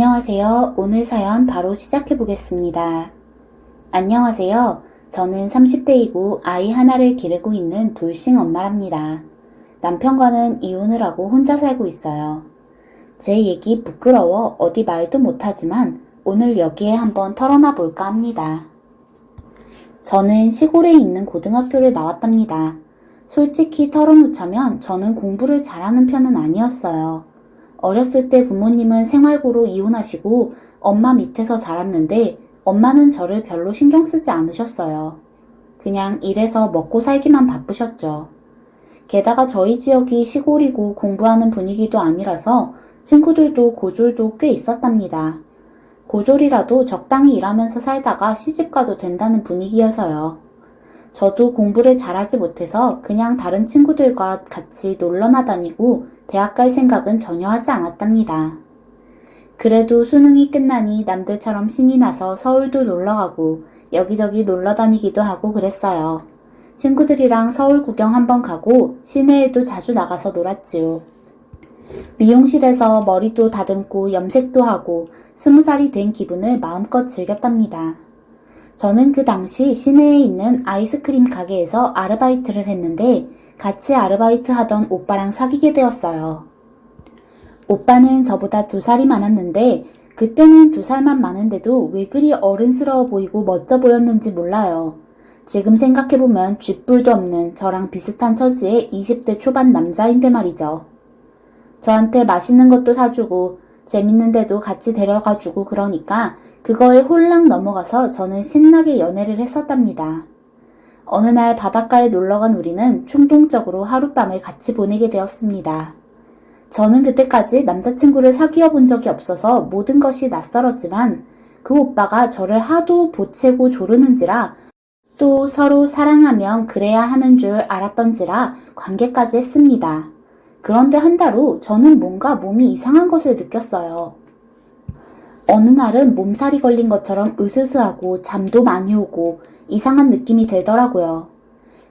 안녕하세요. 오늘 사연 바로 시작해 보겠습니다. 안녕하세요. 저는 30대이고 아이 하나를 기르고 있는 돌싱 엄마랍니다. 남편과는 이혼을 하고 혼자 살고 있어요. 제 얘기 부끄러워 어디 말도 못하지만 오늘 여기에 한번 털어놔 볼까 합니다. 저는 시골에 있는 고등학교를 나왔답니다. 솔직히 털어놓자면 저는 공부를 잘하는 편은 아니었어요. 어렸을 때 부모님은 생활고로 이혼하시고 엄마 밑에서 자랐는데 엄마는 저를 별로 신경 쓰지 않으셨어요. 그냥 일해서 먹고 살기만 바쁘셨죠. 게다가 저희 지역이 시골이고 공부하는 분위기도 아니라서 친구들도 고졸도 꽤 있었답니다. 고졸이라도 적당히 일하면서 살다가 시집가도 된다는 분위기여서요. 저도 공부를 잘하지 못해서 그냥 다른 친구들과 같이 놀러나 다니고 대학 갈 생각은 전혀 하지 않았답니다. 그래도 수능이 끝나니 남들처럼 신이 나서 서울도 놀러 가고 여기저기 놀러 다니기도 하고 그랬어요. 친구들이랑 서울 구경 한번 가고 시내에도 자주 나가서 놀았지요. 미용실에서 머리도 다듬고 염색도 하고 스무 살이 된 기분을 마음껏 즐겼답니다. 저는 그 당시 시내에 있는 아이스크림 가게에서 아르바이트를 했는데 같이 아르바이트 하던 오빠랑 사귀게 되었어요. 오빠는 저보다 두 살이 많았는데 그때는 두 살만 많은데도 왜 그리 어른스러워 보이고 멋져 보였는지 몰라요. 지금 생각해보면 쥐뿔도 없는 저랑 비슷한 처지의 20대 초반 남자인데 말이죠. 저한테 맛있는 것도 사주고 재밌는데도 같이 데려가주고 그러니까 그거에 홀랑 넘어가서 저는 신나게 연애를 했었답니다. 어느 날 바닷가에 놀러간 우리는 충동적으로 하룻밤을 같이 보내게 되었습니다. 저는 그때까지 남자친구를 사귀어 본 적이 없어서 모든 것이 낯설었지만 그 오빠가 저를 하도 보채고 조르는지라 또 서로 사랑하면 그래야 하는 줄 알았던지라 관계까지 했습니다. 그런데 한 달 후 저는 뭔가 몸이 이상한 것을 느꼈어요. 어느 날은 몸살이 걸린 것처럼 으스스하고 잠도 많이 오고 이상한 느낌이 들더라고요.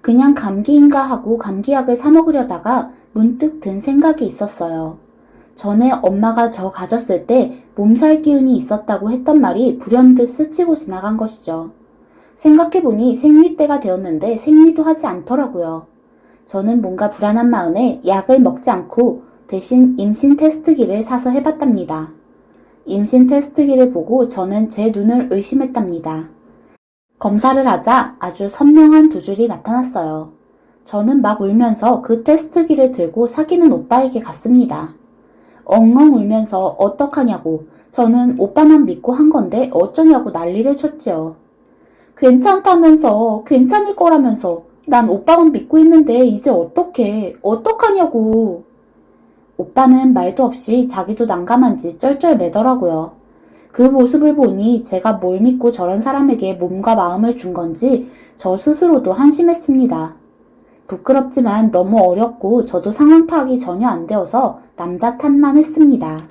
그냥 감기인가 하고 감기약을 사 먹으려다가 문득 든 생각이 있었어요. 전에 엄마가 저 가졌을 때 몸살 기운이 있었다고 했던 말이 불현듯 스치고 지나간 것이죠. 생각해보니 생리 때가 되었는데 생리도 하지 않더라고요. 저는 뭔가 불안한 마음에 약을 먹지 않고 대신 임신 테스트기를 사서 해봤답니다. 임신 테스트기를 보고 저는 제 눈을 의심했답니다. 검사를 하자 아주 선명한 두 줄이 나타났어요. 저는 막 울면서 그 테스트기를 들고 사귀는 오빠에게 갔습니다. 엉엉 울면서 어떡하냐고 저는 오빠만 믿고 한 건데 어쩌냐고 난리를 쳤지요. 괜찮다면서 괜찮을 거라면서 난 오빠만 믿고 있는데 이제 어떡해 어떡하냐고 오빠는 말도 없이 자기도 난감한지 쩔쩔 매더라고요. 그 모습을 보니 제가 뭘 믿고 저런 사람에게 몸과 마음을 준 건지 저 스스로도 한심했습니다. 부끄럽지만 너무 어렵고 저도 상황 파악이 전혀 안 되어서 남자 탓만 했습니다.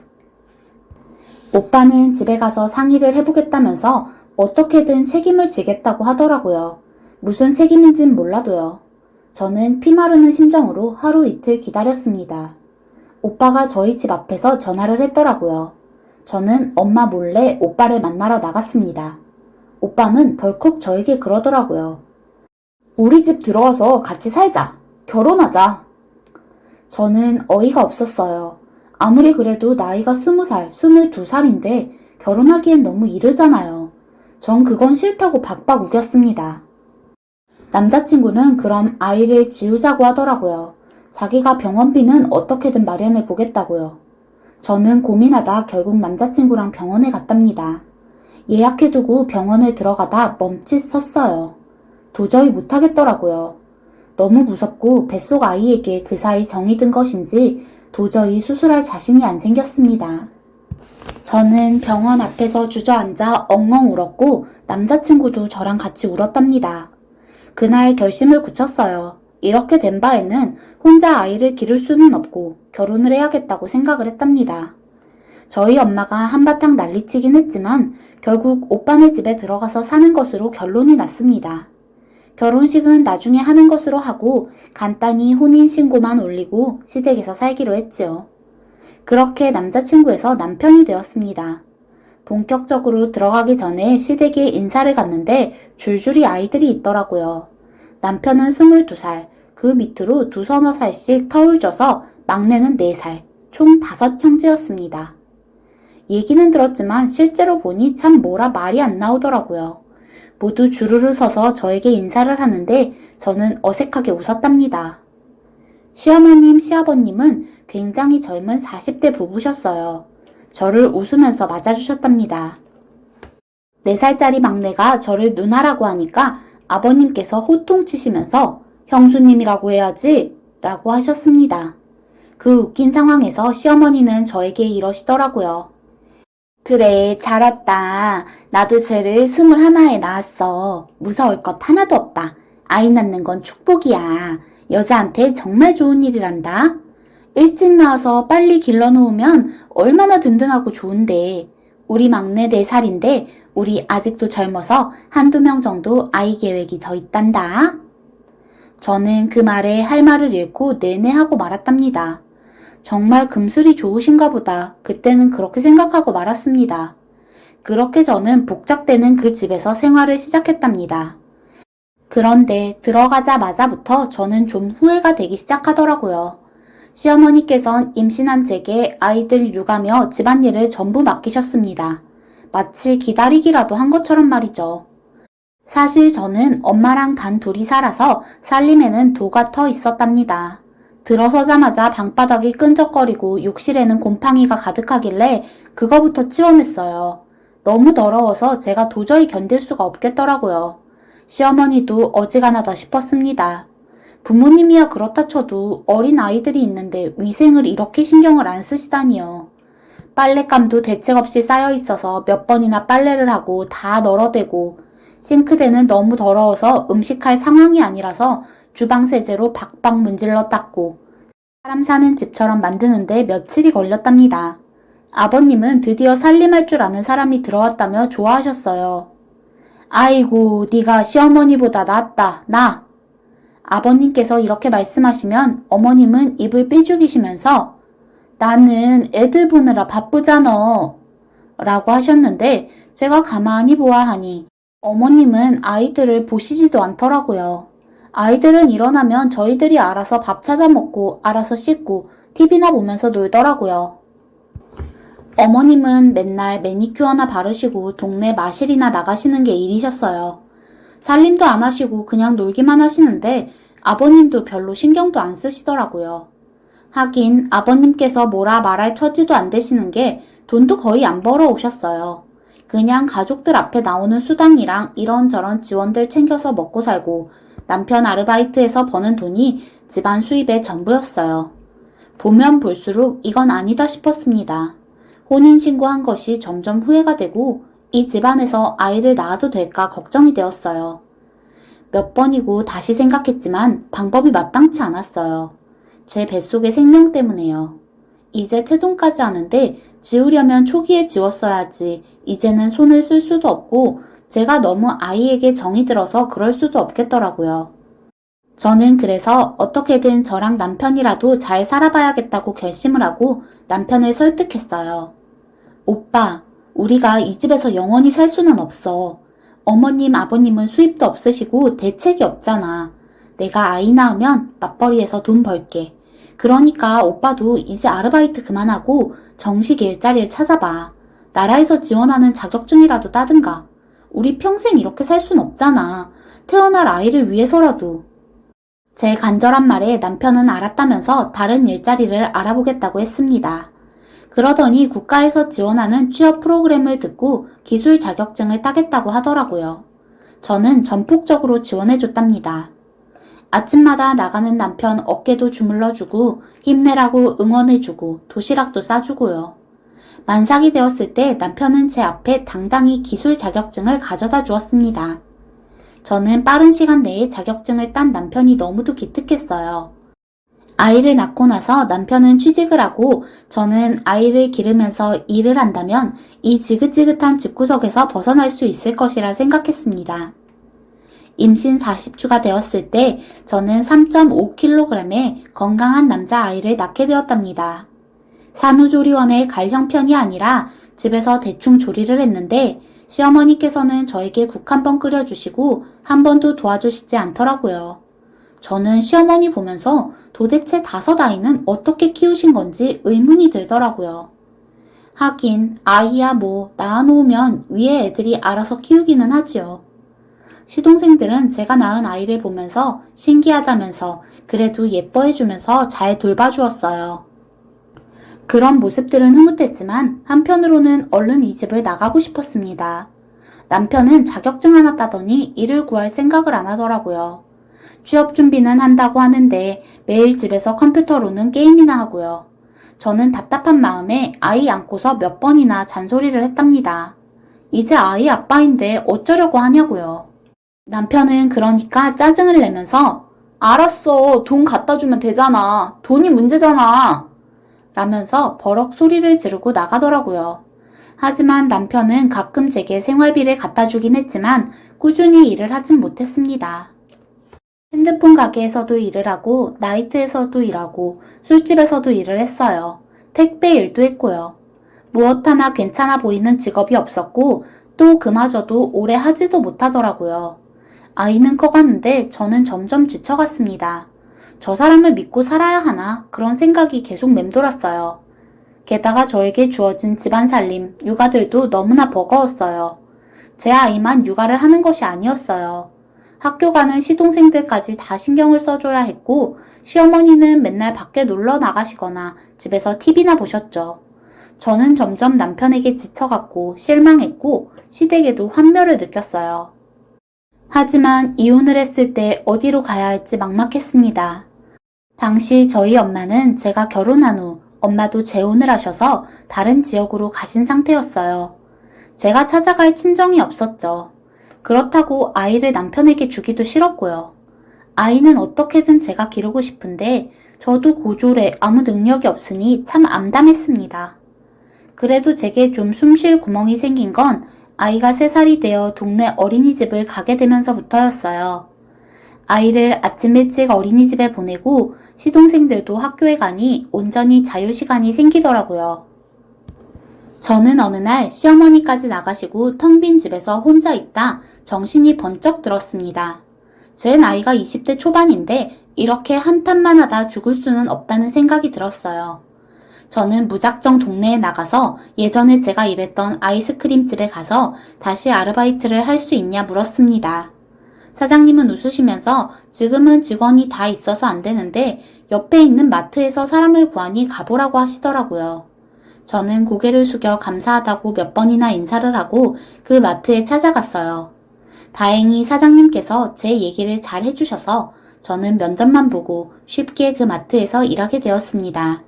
오빠는 집에 가서 상의를 해보겠다면서 어떻게든 책임을 지겠다고 하더라고요. 무슨 책임인진 몰라도요. 저는 피마르는 심정으로 하루 이틀 기다렸습니다. 오빠가 저희 집 앞에서 전화를 했더라고요. 저는 엄마 몰래 오빠를 만나러 나갔습니다. 오빠는 덜컥 저에게 그러더라고요. 우리 집 들어와서 같이 살자. 결혼하자. 저는 어이가 없었어요. 아무리 그래도 나이가 스무 살, 스물두 살인데 결혼하기엔 너무 이르잖아요. 전 그건 싫다고 박박 우겼습니다. 남자친구는 그럼 아이를 지우자고 하더라고요. 자기가 병원비는 어떻게든 마련해 보겠다고요. 저는 고민하다 결국 남자친구랑 병원에 갔답니다. 예약해두고 병원에 들어가다 멈칫 섰어요. 도저히 못하겠더라고요. 너무 무섭고 뱃속 아이에게 그 사이 정이 든 것인지 도저히 수술할 자신이 안 생겼습니다. 저는 병원 앞에서 주저앉아 엉엉 울었고 남자친구도 저랑 같이 울었답니다. 그날 결심을 굳혔어요. 이렇게 된 바에는 혼자 아이를 기를 수는 없고 결혼을 해야겠다고 생각을 했답니다. 저희 엄마가 한바탕 난리치긴 했지만 결국 오빠네 집에 들어가서 사는 것으로 결론이 났습니다. 결혼식은 나중에 하는 것으로 하고 간단히 혼인신고만 올리고 시댁에서 살기로 했지요. 그렇게 남자친구에서 남편이 되었습니다. 본격적으로 들어가기 전에 시댁에 인사를 갔는데 줄줄이 아이들이 있더라고요. 남편은 22살, 그 밑으로 두 서너 살씩 터울 져서 막내는 4살, 총5 형제였습니다. 얘기는 들었지만 실제로 보니 참 뭐라 말이 안 나오더라고요. 모두 주르르 서서 저에게 인사를 하는데 저는 어색하게 웃었답니다. 시어머님, 시아버님은 굉장히 젊은 40대 부부셨어요. 저를 웃으면서 맞아주셨답니다. 4살짜리 막내가 저를 누나라고 하니까 아버님께서 호통치시면서 형수님이라고 해야지 라고 하셨습니다. 그 웃긴 상황에서 시어머니는 저에게 이러시더라고요. 그래, 잘 왔다. 나도 쟤를 스물 하나에 낳았어. 무서울 것 하나도 없다. 아이 낳는 건 축복이야. 여자한테 정말 좋은 일이란다. 일찍 낳아서 빨리 길러놓으면 얼마나 든든하고 좋은데. 우리 막내 4살인데 우리 아직도 젊어서 한두 명 정도 아이 계획이 더 있단다. 저는 그 말에 할 말을 잃고 내내 하고 말았답니다. 정말 금슬이 좋으신가 보다. 그때는 그렇게 생각하고 말았습니다. 그렇게 저는 복작되는 그 집에서 생활을 시작했답니다. 그런데 들어가자마자부터 저는 좀 후회가 되기 시작하더라고요. 시어머니께선 임신한 제게 아이들 육아며 집안일을 전부 맡기셨습니다. 마치 기다리기라도 한 것처럼 말이죠. 사실 저는 엄마랑 단 둘이 살아서 살림에는 도가 터 있었답니다. 들어서자마자 방바닥이 끈적거리고 욕실에는 곰팡이가 가득하길래 그거부터 치워냈어요. 너무 더러워서 제가 도저히 견딜 수가 없겠더라고요. 시어머니도 어지간하다 싶었습니다. 부모님이야 그렇다 쳐도 어린 아이들이 있는데 위생을 이렇게 신경을 안 쓰시다니요. 빨랫감도 대책 없이 쌓여 있어서 몇 번이나 빨래를 하고 다 널어대고 싱크대는 너무 더러워서 음식할 상황이 아니라서 주방 세제로 박박 문질러 닦고 사람 사는 집처럼 만드는데 며칠이 걸렸답니다. 아버님은 드디어 살림할 줄 아는 사람이 들어왔다며 좋아하셨어요. 아이고, 네가 시어머니보다 낫다, 나. 아버님께서 이렇게 말씀하시면 어머님은 입을 삐죽이시면서 나는 애들 보느라 바쁘잖아. 라고 하셨는데 제가 가만히 보아하니 어머님은 아이들을 보시지도 않더라고요. 아이들은 일어나면 저희들이 알아서 밥 찾아 먹고 알아서 씻고 TV나 보면서 놀더라고요. 어머님은 맨날 매니큐어나 바르시고 동네 마실이나 나가시는 게 일이셨어요. 살림도 안 하시고 그냥 놀기만 하시는데 아버님도 별로 신경도 안 쓰시더라고요. 하긴 아버님께서 뭐라 말할 처지도 안 되시는 게 돈도 거의 안 벌어 오셨어요. 그냥 가족들 앞에 나오는 수당이랑 이런저런 지원들 챙겨서 먹고 살고 남편 아르바이트에서 버는 돈이 집안 수입의 전부였어요. 보면 볼수록 이건 아니다 싶었습니다. 혼인신고한 것이 점점 후회가 되고 이 집안에서 아이를 낳아도 될까 걱정이 되었어요. 몇 번이고 다시 생각했지만 방법이 마땅치 않았어요. 제 뱃속의 생명 때문에요. 이제 태동까지 하는데 지우려면 초기에 지웠어야지 이제는 손을 쓸 수도 없고 제가 너무 아이에게 정이 들어서 그럴 수도 없겠더라고요. 저는 그래서 어떻게든 저랑 남편이라도 잘 살아봐야겠다고 결심을 하고 남편을 설득했어요. 오빠, 우리가 이 집에서 영원히 살 수는 없어. 어머님, 아버님은 수입도 없으시고 대책이 없잖아. 내가 아이 낳으면 맞벌이해서 돈 벌게. 그러니까 오빠도 이제 아르바이트 그만하고 정식 일자리를 찾아봐. 나라에서 지원하는 자격증이라도 따든가. 우리 평생 이렇게 살 순 없잖아. 태어날 아이를 위해서라도. 제 간절한 말에 남편은 알았다면서 다른 일자리를 알아보겠다고 했습니다. 그러더니 국가에서 지원하는 취업 프로그램을 듣고 기술 자격증을 따겠다고 하더라고요. 저는 전폭적으로 지원해줬답니다. 아침마다 나가는 남편 어깨도 주물러주고 힘내라고 응원해주고 도시락도 싸주고요. 만삭이 되었을 때 남편은 제 앞에 당당히 기술 자격증을 가져다 주었습니다. 저는 빠른 시간 내에 자격증을 딴 남편이 너무도 기특했어요. 아이를 낳고 나서 남편은 취직을 하고 저는 아이를 기르면서 일을 한다면 이 지긋지긋한 집구석에서 벗어날 수 있을 것이라 생각했습니다. 임신 40주가 되었을 때 저는 3.5kg의 건강한 남자 아이를 낳게 되었답니다. 산후조리원에 갈 형편이 아니라 집에서 대충 조리를 했는데 시어머니께서는 저에게 국 한 번 끓여주시고 한 번도 도와주시지 않더라고요. 저는 시어머니 보면서 도대체 다섯 아이는 어떻게 키우신 건지 의문이 들더라고요. 하긴 아이야 뭐 낳아놓으면 위에 애들이 알아서 키우기는 하지요. 시동생들은 제가 낳은 아이를 보면서 신기하다면서 그래도 예뻐해주면서 잘 돌봐주었어요. 그런 모습들은 흐뭇했지만 한편으로는 얼른 이 집을 나가고 싶었습니다. 남편은 자격증 하나 따더니 일을 구할 생각을 안 하더라고요. 취업 준비는 한다고 하는데 매일 집에서 컴퓨터로는 게임이나 하고요. 저는 답답한 마음에 아이 안고서 몇 번이나 잔소리를 했답니다. 이제 아이 아빠인데 어쩌려고 하냐고요. 남편은 그러니까 짜증을 내면서 알았어. 돈 갖다 주면 되잖아. 돈이 문제잖아. 라면서 버럭 소리를 지르고 나가더라고요. 하지만 남편은 가끔 제게 생활비를 갖다 주긴 했지만 꾸준히 일을 하진 못했습니다. 핸드폰 가게에서도 일을 하고 나이트에서도 일하고 술집에서도 일을 했어요. 택배 일도 했고요. 무엇 하나 괜찮아 보이는 직업이 없었고 또 그마저도 오래 하지도 못하더라고요. 아이는 커갔는데 저는 점점 지쳐갔습니다. 저 사람을 믿고 살아야 하나 그런 생각이 계속 맴돌았어요. 게다가 저에게 주어진 집안 살림, 육아들도 너무나 버거웠어요. 제 아이만 육아를 하는 것이 아니었어요. 학교 가는 시동생들까지 다 신경을 써줘야 했고, 시어머니는 맨날 밖에 놀러 나가시거나 집에서 TV나 보셨죠. 저는 점점 남편에게 지쳐갔고 실망했고 시댁에도 환멸을 느꼈어요. 하지만 이혼을 했을 때 어디로 가야 할지 막막했습니다. 당시 저희 엄마는 제가 결혼한 후 엄마도 재혼을 하셔서 다른 지역으로 가신 상태였어요. 제가 찾아갈 친정이 없었죠. 그렇다고 아이를 남편에게 주기도 싫었고요. 아이는 어떻게든 제가 기르고 싶은데 저도 고졸에 아무 능력이 없으니 참 암담했습니다. 그래도 제게 좀 숨 쉴 구멍이 생긴 건 아이가 3살이 되어 동네 어린이집을 가게 되면서부터였어요. 아이를 아침 일찍 어린이집에 보내고 시동생들도 학교에 가니 온전히 자유시간이 생기더라고요. 저는 어느 날 시어머니까지 나가시고 텅 빈 집에서 혼자 있다 정신이 번쩍 들었습니다. 제 나이가 20대 초반인데 이렇게 한탄만 하다 죽을 수는 없다는 생각이 들었어요. 저는 무작정 동네에 나가서 예전에 제가 일했던 아이스크림 집에 가서 다시 아르바이트를 할 수 있냐 물었습니다. 사장님은 웃으시면서 지금은 직원이 다 있어서 안 되는데 옆에 있는 마트에서 사람을 구하니 가보라고 하시더라고요. 저는 고개를 숙여 감사하다고 몇 번이나 인사를 하고 그 마트에 찾아갔어요. 다행히 사장님께서 제 얘기를 잘 해주셔서 저는 면접만 보고 쉽게 그 마트에서 일하게 되었습니다.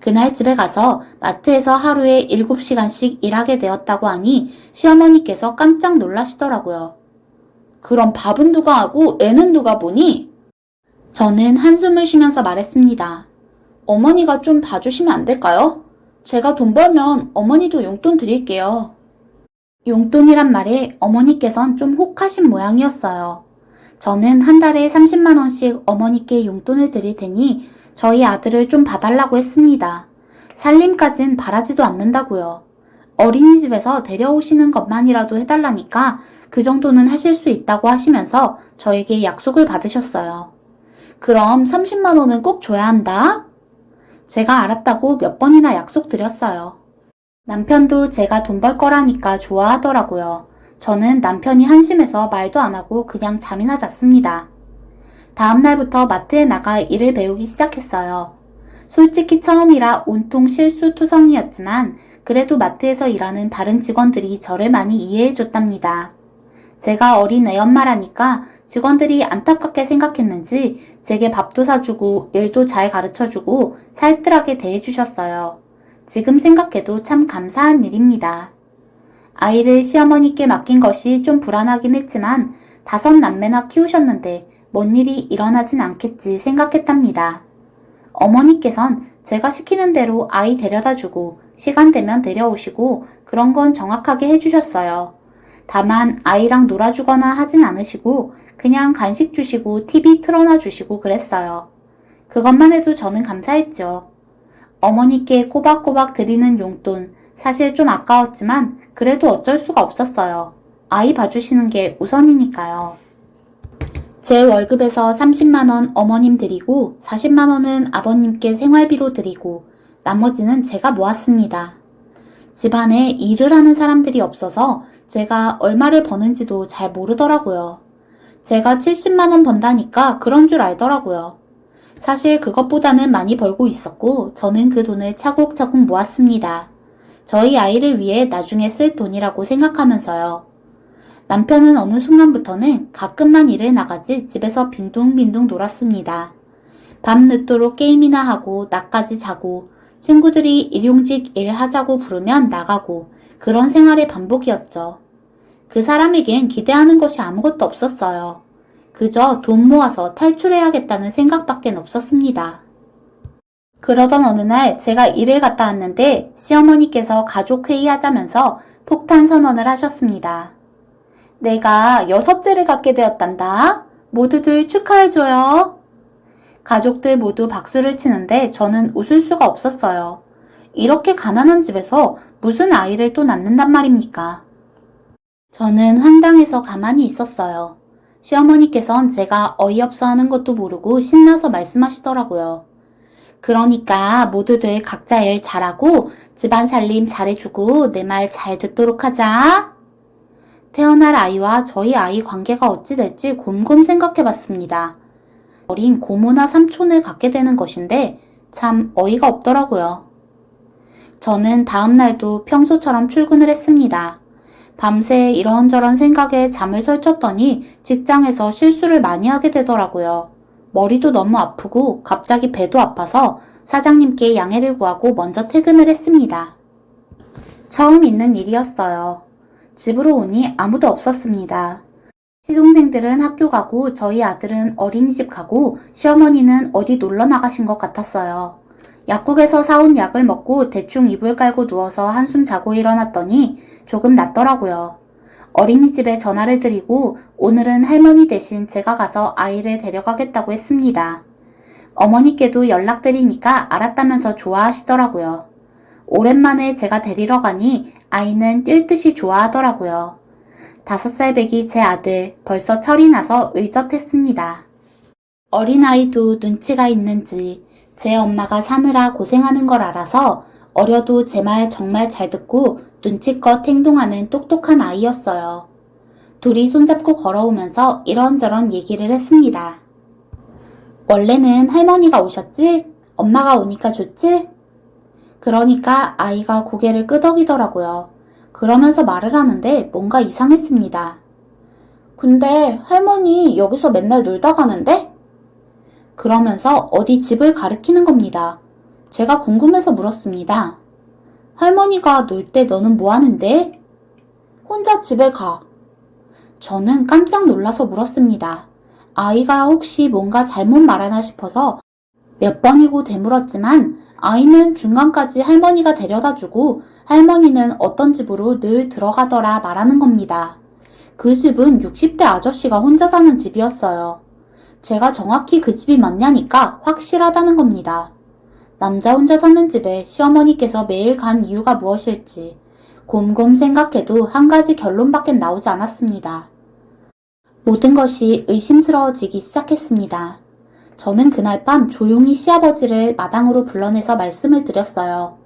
그날 집에 가서 마트에서 하루에 7시간씩 일하게 되었다고 하니 시어머니께서 깜짝 놀라시더라고요. 그럼 밥은 누가 하고 애는 누가 보니? 저는 한숨을 쉬면서 말했습니다. 어머니가 좀 봐주시면 안 될까요? 제가 돈 벌면 어머니도 용돈 드릴게요. 용돈이란 말에 어머니께선 좀 혹하신 모양이었어요. 저는 한 달에 30만원씩 어머니께 용돈을 드릴 테니 저희 아들을 좀 봐달라고 했습니다. 살림까진 바라지도 않는다고요. 어린이집에서 데려오시는 것만이라도 해달라니까 그 정도는 하실 수 있다고 하시면서 저에게 약속을 받으셨어요. 그럼 30만원은 꼭 줘야 한다? 제가 알았다고 몇 번이나 약속드렸어요. 남편도 제가 돈 벌 거라니까 좋아하더라고요. 저는 남편이 한심해서 말도 안 하고 그냥 잠이나 잤습니다. 다음날부터 마트에 나가 일을 배우기 시작했어요. 솔직히 처음이라 온통 실수투성이었지만 그래도 마트에서 일하는 다른 직원들이 저를 많이 이해해 줬답니다. 제가 어린 애 엄마라니까 직원들이 안타깝게 생각했는지 제게 밥도 사주고 일도 잘 가르쳐주고 살뜰하게 대해주셨어요. 지금 생각해도 참 감사한 일입니다. 아이를 시어머니께 맡긴 것이 좀 불안하긴 했지만 다섯 남매나 키우셨는데 뭔 일이 일어나진 않겠지 생각했답니다. 어머니께선 제가 시키는 대로 아이 데려다 주고 시간 되면 데려오시고 그런 건 정확하게 해주셨어요. 다만 아이랑 놀아주거나 하진 않으시고 그냥 간식 주시고 TV 틀어놔 주시고 그랬어요. 그것만 해도 저는 감사했죠. 어머니께 꼬박꼬박 드리는 용돈, 사실 좀 아까웠지만 그래도 어쩔 수가 없었어요. 아이 봐주시는 게 우선이니까요. 제 월급에서 30만원 어머님 드리고 40만원은 아버님께 생활비로 드리고 나머지는 제가 모았습니다. 집안에 일을 하는 사람들이 없어서 제가 얼마를 버는지도 잘 모르더라고요. 제가 70만원 번다니까 그런 줄 알더라고요. 사실 그것보다는 많이 벌고 있었고 저는 그 돈을 차곡차곡 모았습니다. 저희 아이를 위해 나중에 쓸 돈이라고 생각하면서요. 남편은 어느 순간부터는 가끔만 일을 나가지 집에서 빈둥빈둥 놀았습니다. 밤 늦도록 게임이나 하고 낮까지 자고 친구들이 일용직 일하자고 부르면 나가고 그런 생활의 반복이었죠. 그 사람에겐 기대하는 것이 아무것도 없었어요. 그저 돈 모아서 탈출해야겠다는 생각밖엔 없었습니다. 그러던 어느 날 제가 일을 갔다 왔는데 시어머니께서 가족 회의하자면서 폭탄 선언을 하셨습니다. 내가 여섯째를 갖게 되었단다. 모두들 축하해줘요. 가족들 모두 박수를 치는데 저는 웃을 수가 없었어요. 이렇게 가난한 집에서 무슨 아이를 또 낳는단 말입니까? 저는 황당해서 가만히 있었어요. 시어머니께선 제가 어이없어 하는 것도 모르고 신나서 말씀하시더라고요. 그러니까 모두들 각자 일 잘하고 집안 살림 잘해주고 내 말 잘 듣도록 하자. 태어날 아이와 저희 아이 관계가 어찌 될지 곰곰 생각해 봤습니다. 어린 고모나 삼촌을 갖게 되는 것인데 참 어이가 없더라고요. 저는 다음 날도 평소처럼 출근을 했습니다. 밤새 이런저런 생각에 잠을 설쳤더니 직장에서 실수를 많이 하게 되더라고요. 머리도 너무 아프고 갑자기 배도 아파서 사장님께 양해를 구하고 먼저 퇴근을 했습니다. 처음 있는 일이었어요. 집으로 오니 아무도 없었습니다. 시동생들은 학교 가고 저희 아들은 어린이집 가고 시어머니는 어디 놀러 나가신 것 같았어요. 약국에서 사온 약을 먹고 대충 이불 깔고 누워서 한숨 자고 일어났더니 조금 낫더라고요. 어린이집에 전화를 드리고 오늘은 할머니 대신 제가 가서 아이를 데려가겠다고 했습니다. 어머니께도 연락드리니까 알았다면서 좋아하시더라고요. 오랜만에 제가 데리러 가니 아이는 뛸 듯이 좋아하더라고요. 다섯 살 배기 제 아들 벌써 철이 나서 의젓했습니다. 어린아이도 눈치가 있는지 제 엄마가 사느라 고생하는 걸 알아서 어려도 제 말 정말 잘 듣고 눈치껏 행동하는 똑똑한 아이였어요. 둘이 손잡고 걸어오면서 이런저런 얘기를 했습니다. 원래는 할머니가 오셨지? 엄마가 오니까 좋지? 그러니까 아이가 고개를 끄덕이더라고요. 그러면서 말을 하는데 뭔가 이상했습니다. 근데 할머니 여기서 맨날 놀다 가는데? 그러면서 어디 집을 가리키는 겁니다. 제가 궁금해서 물었습니다. 할머니가 놀 때 너는 뭐 하는데? 혼자 집에 가. 저는 깜짝 놀라서 물었습니다. 아이가 혹시 뭔가 잘못 말하나 싶어서 몇 번이고 되물었지만 아이는 중간까지 할머니가 데려다 주고 할머니는 어떤 집으로 늘 들어가더라 말하는 겁니다. 그 집은 60대 아저씨가 혼자 사는 집이었어요. 제가 정확히 그 집이 맞냐니까 확실하다는 겁니다. 남자 혼자 사는 집에 시어머니께서 매일 간 이유가 무엇일지 곰곰 생각해도 한 가지 결론밖에 나오지 않았습니다. 모든 것이 의심스러워지기 시작했습니다. 저는 그날 밤 조용히 시아버지를 마당으로 불러내서 말씀을 드렸어요.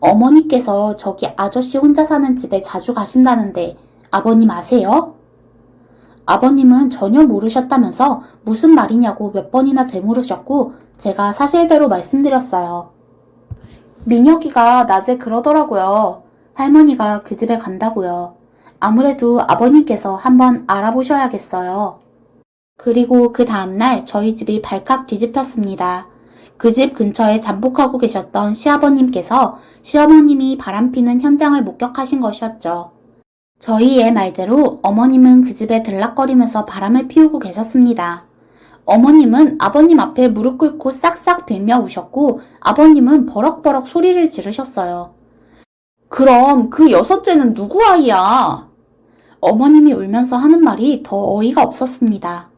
어머니께서 저기 아저씨 혼자 사는 집에 자주 가신다는데 아버님 아세요? 아버님은 전혀 모르셨다면서 무슨 말이냐고 몇 번이나 되물으셨고 제가 사실대로 말씀드렸어요. 민혁이가 낮에 그러더라고요. 할머니가 그 집에 간다고요. 아무래도 아버님께서 한번 알아보셔야겠어요. 그리고 그 다음날 저희 집이 발칵 뒤집혔습니다. 그 집 근처에 잠복하고 계셨던 시아버님께서 시어머님이 바람피는 현장을 목격하신 것이었죠. 저희의 말대로 어머님은 그 집에 들락거리면서 바람을 피우고 계셨습니다. 어머님은 아버님 앞에 무릎 꿇고 싹싹 빌며 우셨고 아버님은 버럭버럭 소리를 지르셨어요. 그럼 그 여섯째는 누구 아이야? 어머님이 울면서 하는 말이 더 어이가 없었습니다.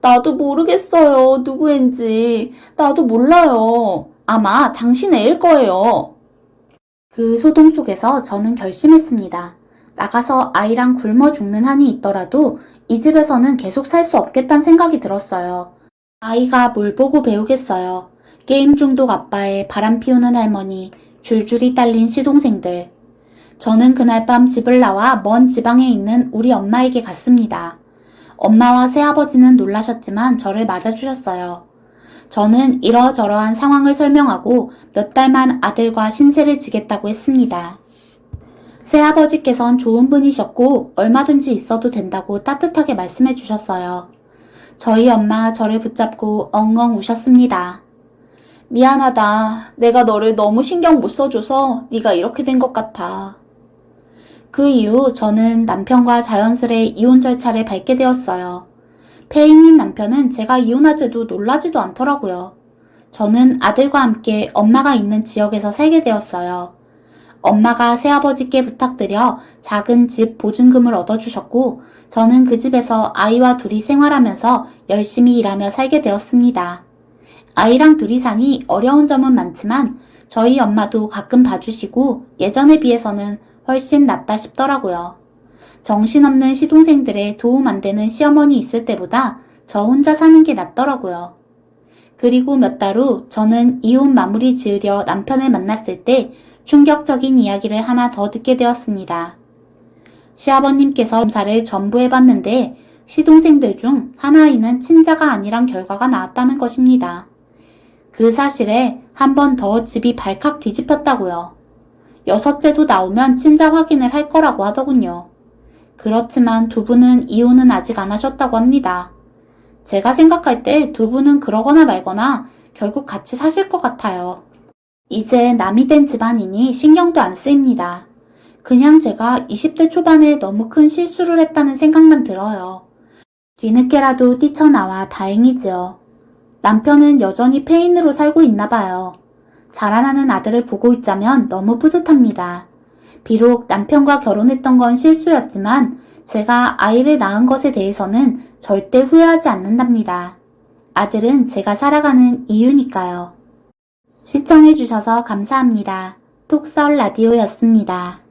나도 모르겠어요. 누구인지. 나도 몰라요. 아마 당신 애일 거예요. 그 소동 속에서 저는 결심했습니다. 나가서 아이랑 굶어 죽는 한이 있더라도 이 집에서는 계속 살 수 없겠다는 생각이 들었어요. 아이가 뭘 보고 배우겠어요. 게임 중독 아빠의 바람 피우는 할머니, 줄줄이 딸린 시동생들. 저는 그날 밤 집을 나와 먼 지방에 있는 우리 엄마에게 갔습니다. 엄마와 새아버지는 놀라셨지만 저를 맞아주셨어요. 저는 이러저러한 상황을 설명하고 몇 달만 아들과 신세를 지겠다고 했습니다. 새아버지께선 좋은 분이셨고 얼마든지 있어도 된다고 따뜻하게 말씀해 주셨어요. 저희 엄마 저를 붙잡고 엉엉 우셨습니다. 미안하다. 내가 너를 너무 신경 못 써줘서 네가 이렇게 된 것 같아. 그 이후 저는 남편과 자연스레 이혼 절차를 밟게 되었어요. 폐인인 남편은 제가 이혼하지도 놀라지도 않더라고요. 저는 아들과 함께 엄마가 있는 지역에서 살게 되었어요. 엄마가 새아버지께 부탁드려 작은 집 보증금을 얻어주셨고, 저는 그 집에서 아이와 둘이 생활하면서 열심히 일하며 살게 되었습니다. 아이랑 둘이 사니 어려운 점은 많지만 저희 엄마도 가끔 봐주시고 예전에 비해서는 훨씬 낫다 싶더라고요. 정신없는 시동생들의 도움 안 되는 시어머니 있을 때보다 저 혼자 사는 게 낫더라고요. 그리고 몇 달 후 저는 이혼 마무리 지으려 남편을 만났을 때 충격적인 이야기를 하나 더 듣게 되었습니다. 시아버님께서 검사를 전부 해봤는데 시동생들 중 하나이는 친자가 아니란 결과가 나왔다는 것입니다. 그 사실에 한 번 더 집이 발칵 뒤집혔다고요. 여섯째도 나오면 친자 확인을 할 거라고 하더군요. 그렇지만 두 분은 이혼은 아직 안 하셨다고 합니다. 제가 생각할 때 두 분은 그러거나 말거나 결국 같이 사실 것 같아요. 이제 남이 된 집안이니 신경도 안 쓰입니다. 그냥 제가 20대 초반에 너무 큰 실수를 했다는 생각만 들어요. 뒤늦게라도 뛰쳐나와 다행이지요. 남편은 여전히 폐인으로 살고 있나 봐요. 자라나는 아들을 보고 있자면 너무 뿌듯합니다. 비록 남편과 결혼했던 건 실수였지만 제가 아이를 낳은 것에 대해서는 절대 후회하지 않는답니다. 아들은 제가 살아가는 이유니까요. 시청해주셔서 감사합니다. 톡썰 라디오였습니다.